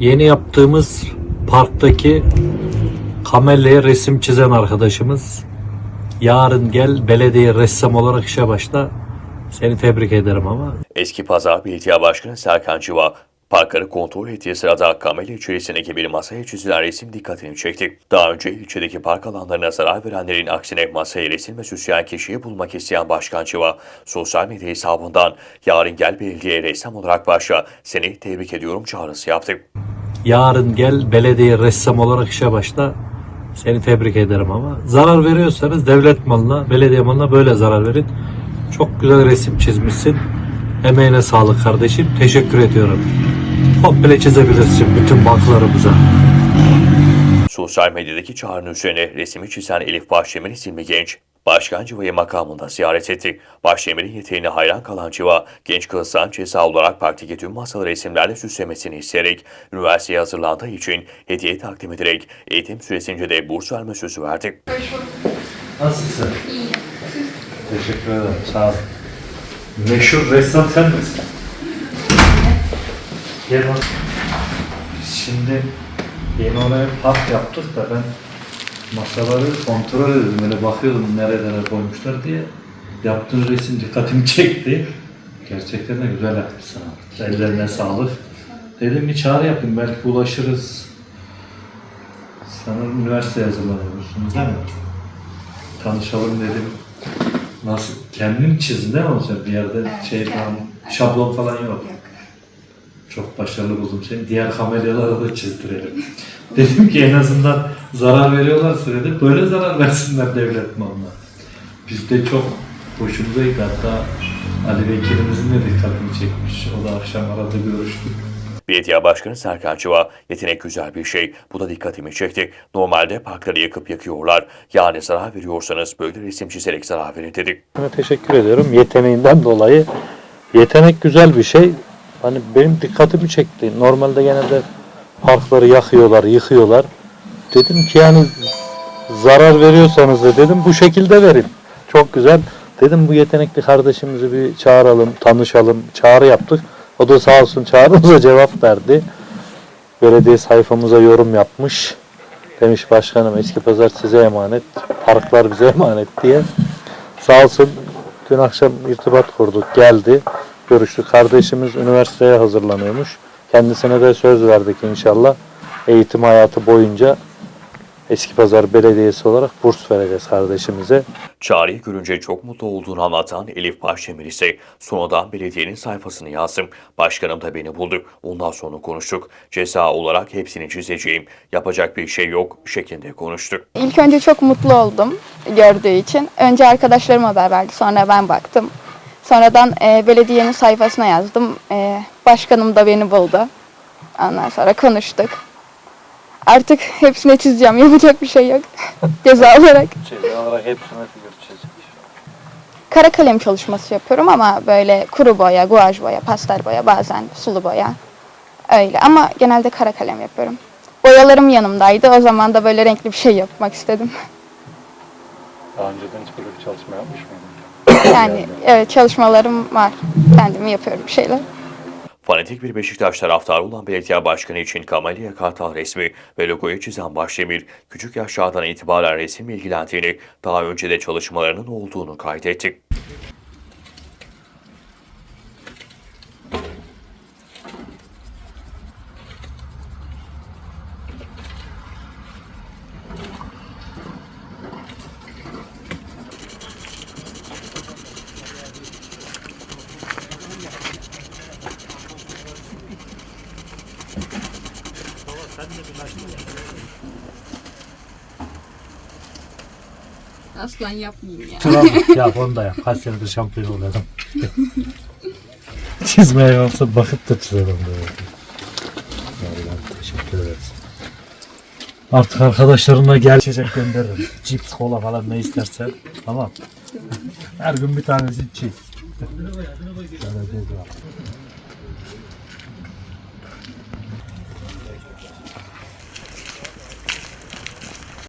Yeni yaptığımız parktaki kamelyaya resim çizen arkadaşımız. Yarın gel belediye ressam olarak işe başla. Seni tebrik ederim ama Eski Pazar Belediye Başkanı Serkan Civa, parkları kontrol ettiği sırada kamera içerisindeki bir masaya çizilen resim dikkatini çekti. Daha önce ilçedeki park alanlarına zarar verenlerin aksine masaya resim ve süsleyen kişiyi bulmak isteyen Başkan Civa, sosyal medya hesabından yarın gel belediye ressam olarak başla, seni tebrik ediyorum çağrısı yaptı. yarın gel belediye ressam olarak işe başla. Seni tebrik ederim ama zarar veriyorsanız devlet malına, belediye malına böyle zarar verin. Çok güzel resim çizmişsin. Emeğine sağlık kardeşim. Teşekkür ediyorum. Komple çizebilirsin bütün banklarımıza. Sosyal medyadaki çağrının üzerine resmi çizen Elif Başdemir'in isimli genç, Başkan Civa'yı makamında ziyaret etti. Başdemir'in yeteneğine hayran kalan Civa, genç kızdan ceza olarak parktaki tüm masaları resimlerle süslemesini isteyerek, üniversiteye hazırlandığı için hediye takdim ederek eğitim süresince de burs verme sözü verdi. Nasılsın? İyiyim. Teşekkür ederim. Sağ ol. Meşhur ressam sen misin? Gel bak. Şimdi yeni oraya park yaptık da ben masaları kontrol ediyordum. Böyle bakıyordum nerelere koymuşlar diye. Yaptığın resim dikkatimi çekti. Gerçekten de güzel yapmışsın abi. Ellerine sağlık. Dedim bir çağrı yapayım belki ulaşırız. Sanırım üniversiteye hazırlanıyorsunuz değil mi? tanışalım dedim. Nasıl? Kendin çizdin değil mi o sen? Bir yerde şey falan, şablon falan yok. Çok başarılı buldum seni. Diğer kamelyalara da çizdirelim. dedim ki en azından zarar veriyorlar sürede böyle zarar versinler devlet malına. Biz de çok hoşumuza gitti. Hatta Ali Bekir'imizin de dikkatini çekmiş. O da akşam arada görüştük. Belediye Başkanı Serkan Civa, yetenek güzel bir şey, bu da dikkatimi çekti. Normalde parkları yakıp yakıyorlar. Yani zarar veriyorsanız böyle resim çizerek zarar verin dedi. Teşekkür ediyorum yeteneğinden dolayı. Yetenek güzel bir şey. Hani benim dikkatimi çekti. Normalde genelde parkları yakıyorlar, yıkıyorlar. Dedim ki yani zarar veriyorsanız da dedim bu şekilde verin. Çok güzel. Dedim bu yetenekli kardeşimizi bir çağıralım, tanışalım. Çağrı yaptık. O da sağ olsun çağrımıza cevap verdi. Belediye sayfamıza yorum yapmış. Demiş başkanım eski pazar size emanet, parklar bize emanet diye. Sağ olsun dün akşam irtibat kurduk geldi. Görüştük. Kardeşimiz üniversiteye hazırlanıyormuş. Kendisine de söz verdik inşallah. Eğitim hayatı boyunca Eskipazarı Belediyesi olarak burs vereceğiz kardeşimize. Çağrı'yı görünce çok mutlu olduğunu anlatan Elif Başdemir ise sonradan belediyenin sayfasını yazdım. Başkanım da beni buldu. Ondan sonra konuştuk. Ceza olarak hepsini çizeceğim. Yapacak bir şey yok şeklinde konuştuk. İlk önce çok mutlu oldum gördüğü için. Önce arkadaşlarım haber verdi, sonra ben baktım. Sonradan e, belediyenin sayfasına yazdım. E, başkanım da beni buldu. Ondan sonra konuştuk. Artık hepsini çizeceğim, yapacak bir şey yok. Ceza olarak. Şey olarak hepsine figür çizecek. Kara kalem çalışması yapıyorum ama böyle kuru boya, guaj boya, pastel boya, bazen sulu boya. Öyle ama genelde kara kalem yapıyorum. Boyalarım yanımdaydı. O zaman da böyle renkli bir şey yapmak istedim. Daha önceden hiç böyle bir çalışma yapmış mıydın? Yani evet çalışmalarım var. Kendim yapıyorum bir şeyler. Fanatik bir Beşiktaş taraftarı olan belediye başkanı için Kamalya Kartal resmi ve logoyu çizen Başdemir, küçük yaşlardan itibaren resimle ilgilendiğini, daha önce de çalışmalarının olduğunu kaydetti. Aslan yapmayayım ya. Trabzon ya onu da yap. Kaç senedir şampiyon oluyorum. Çizmeye yoksa bakıp da çizerim böyle. Vallahi teşekkür ederiz. Artık arkadaşlarına gel içecek gönderirim. Cips, kola falan ne istersen. Tamam. Her gün bir tanesi çiz. いただきます。